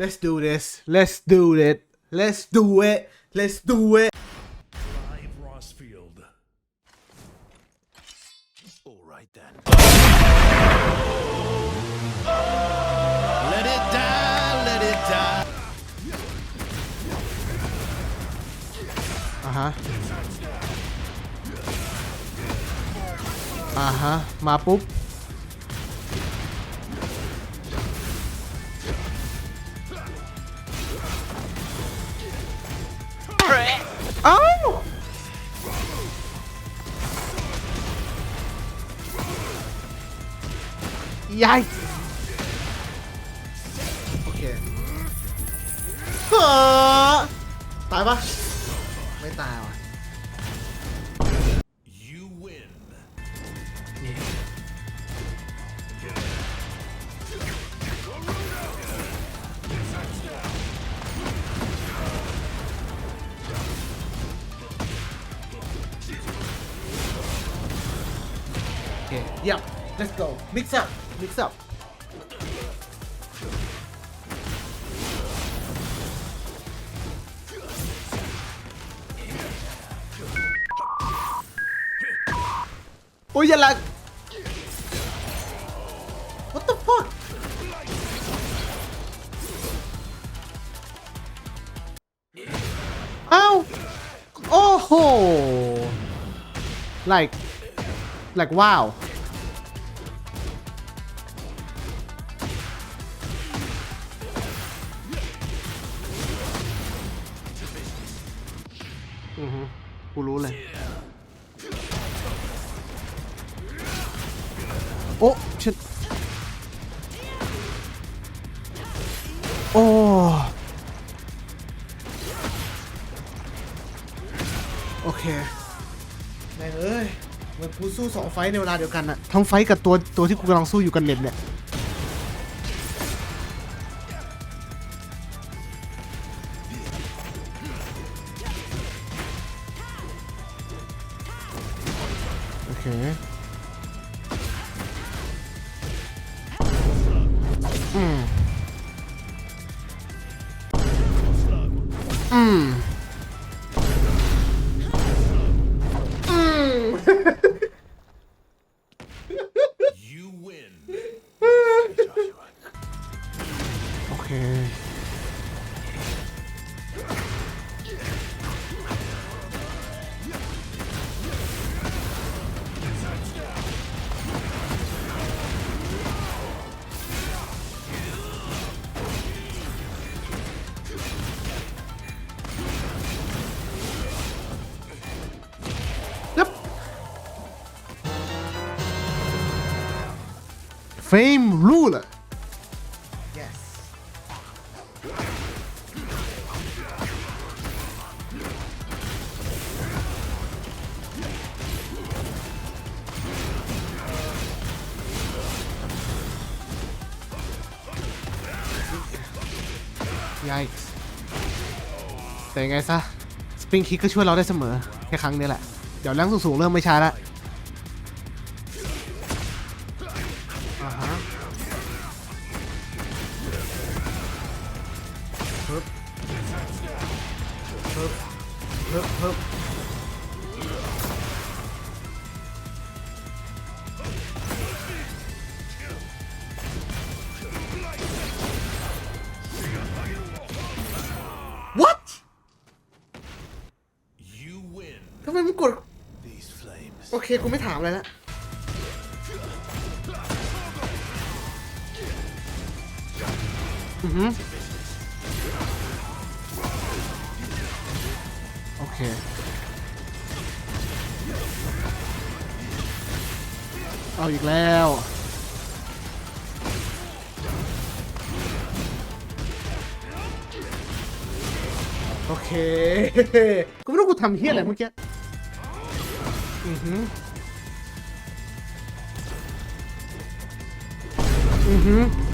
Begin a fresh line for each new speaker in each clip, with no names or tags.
Let's do this. Let's do it. Let's do it. Let's do it.
Live Rossfield. All right then. Let it die. Let it die.
Uh huh. Uh huh. My poop. เอ้ายายโอเคเฮ้อตายปะไม่ตายว่ะ โอเคเยี่ยม let's go mix up mix up โอ้ยอย่าลัก what the fuck เอ้าโอ้โห like like wow เคแม่งเอ้ยเหมือนกูสู้สองไฟต์ในเวลาเดียวกันอะทั้งไฟต์กับตัวตัวที่กูกำลังสู้อยู่กันเน็ตเนี่ยโอเคอืม Fame ruler. Yes. Yikes แต่ยังไงซะ สปริงคิกก็ช่วยเราได้เสมอ แค่ครั้งนี้แหละ เดี๋ยวแรงสูงๆเริ่มไม่ช้าละ ฮึบฮึบ What
You win.
ทำไมมึงกด
These flames.
โอเค กูไม่ถามอะไรละอือหือ เคเอาอีกแล้วโอเค กูไม่รู้กูทำเฮี้ยอะไรเมื่อกี้ อือหือ อือหือ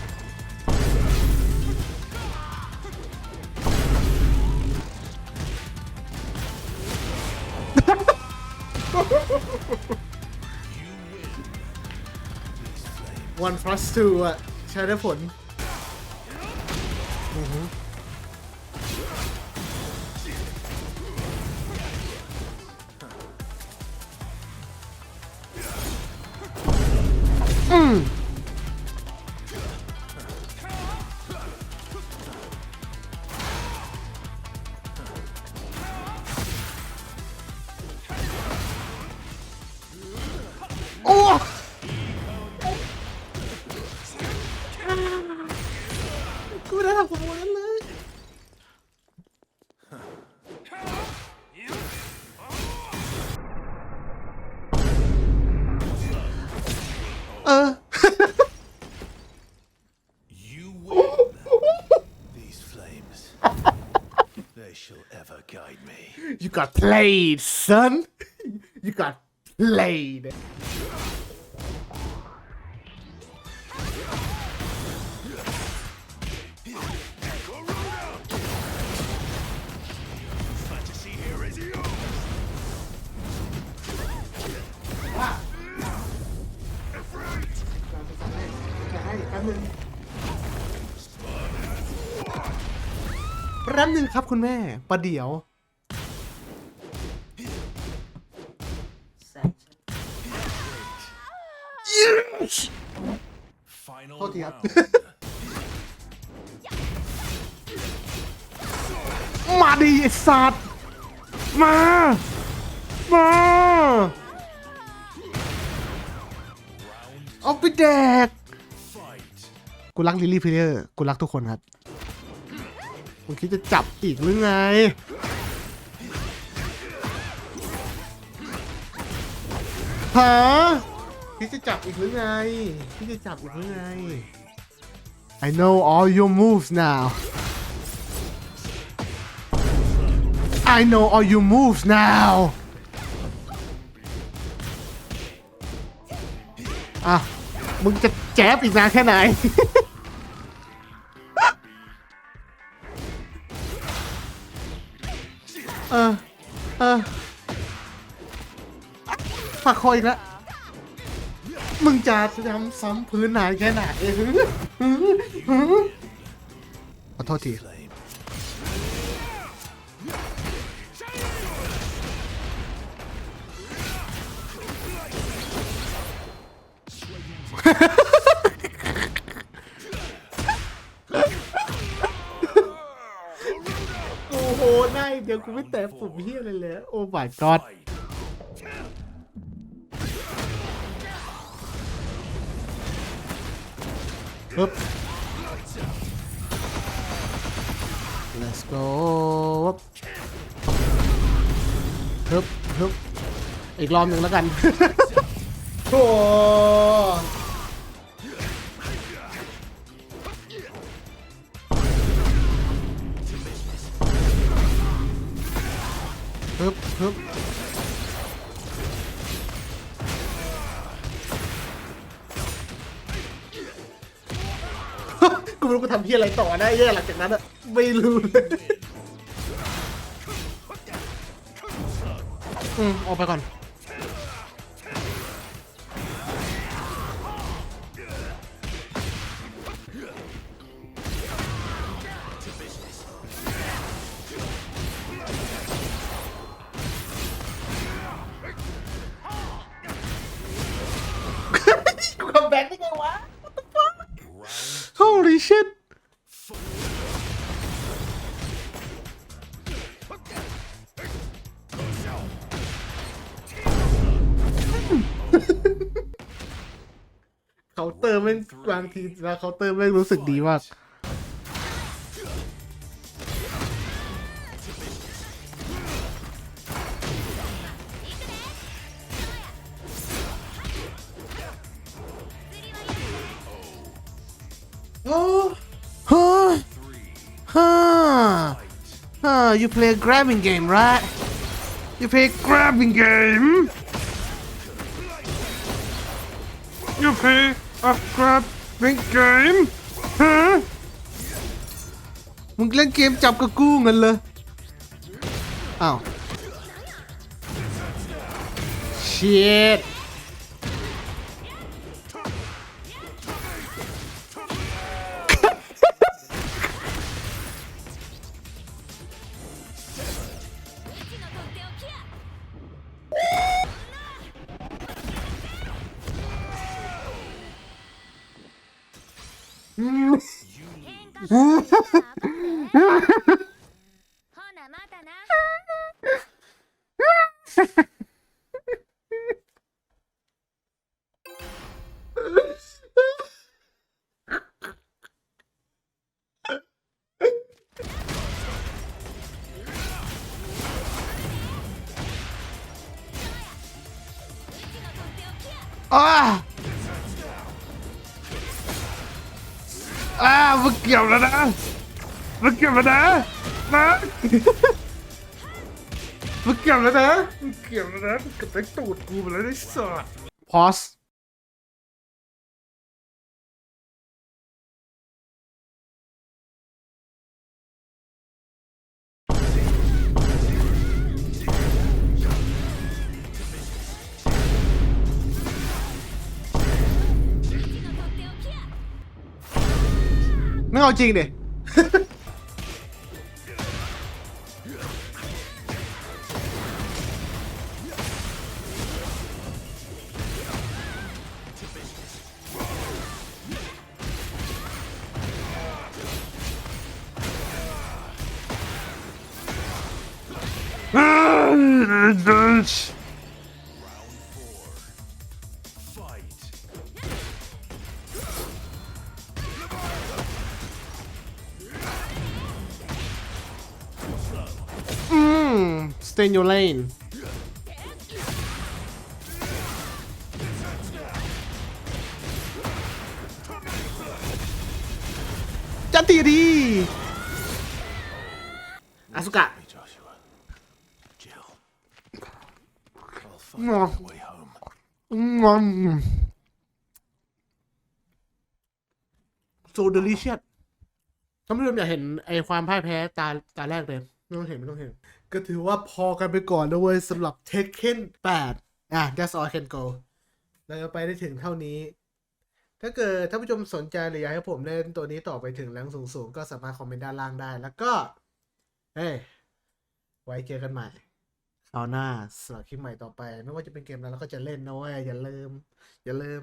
one plus two อะ ใช้ได้ผล เออ
You win. These flames. they shall ever guide me.
You got played, son. You got played. นึงครับคุณแม่ ประเดี๋ยว
Final
โทษทีครับ
round.
มาดิไอ้สัตว์ มา มา เอาไปแดก
Fight.
กูรักลิลลี่พิเลอร์ กูรักทุกคนครับ คุณคิดจะจับอีกหรือไงฮะคิดจะจับอีกหรือไงคิดจะจับอีกหรือไง I know all your moves now I know all your moves now อะ มึงจะแจ๊บอีกนานแค่ไหน เออ เออฝากคออีกแล้วมึงจะทำซ้ำพื้นนานแค่ไหนขอโทษที เดี๋ยวกูไม่แตะปุ่มเฮียอะไรเลย โอ้ my god ปึ๊บ let's go ฮึบฮึบอีกรอบหนึ่งแล้วกัน โอ้ ฮึบกูไม่รู้กูทำเพี้ยอะไรต่อได้แย่หลังจากนั้นอะไม่รู้เลย อืมออกไปก่อน Holy shit เคาน์เตอร์แม่งบางทีแล้วเคาน์เตอร์แม่งรู้สึกดีมาก โอ้ฮะฮะฮะ you play a grabbing game right you play a grabbing game you play a grabbing game ฮะมึงเล่นเกมจับกับกู้เงินเลยอ้าว shit Ah! มันเกี่ยวแล้วนะมันเกี่ยวแล้วนะนะมันเกี่ยวแล้วนะมันเกี่ยวแล้วนะกับไอ้ตูดกูไปแล้วได้สัสพอส ไม่เอาจริงดิ
Fight.
Stay in your lane จันตีดีอาสุกะ
Hey, Joshua. Jill. I'll find
No.
my way home.
งอม so delicious ท่านผู้ชมอยากเห็นไอความพ่ายแพ้ตาตาแรกเลยไม่ต้องเห็นไม่ต้องเห็น ก็ถือว่าพอกันไปก่อนนะเว้ยสำหรับ Tekken 8 อะ that's all I can go เราจะไปได้ถึงเท่านี้ ถ้าเกิดท่านผู้ชมสนใจหรืออยากให้ผมเล่นตัวนี้ต่อไปถึงแรงสูงๆ ก็สามารถคอมเมนต์ด้านล่างได้ แล้วก็เฮ้ยไว้เจอกันใหม่คราวหน้าสำหรับคลิปใหม่ต่อไป ไม่ว่าจะเป็นเกมอะไรเราก็จะเล่นนะเว้ยอย่าลืม อย่าลืม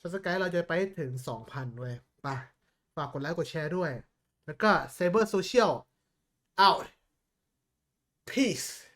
ซับสไครต์เราจะไปถึง 2,000ด้วยไปฝากกดไลค์กดแชร์ด้วย แล้วก็ Saber Social out peace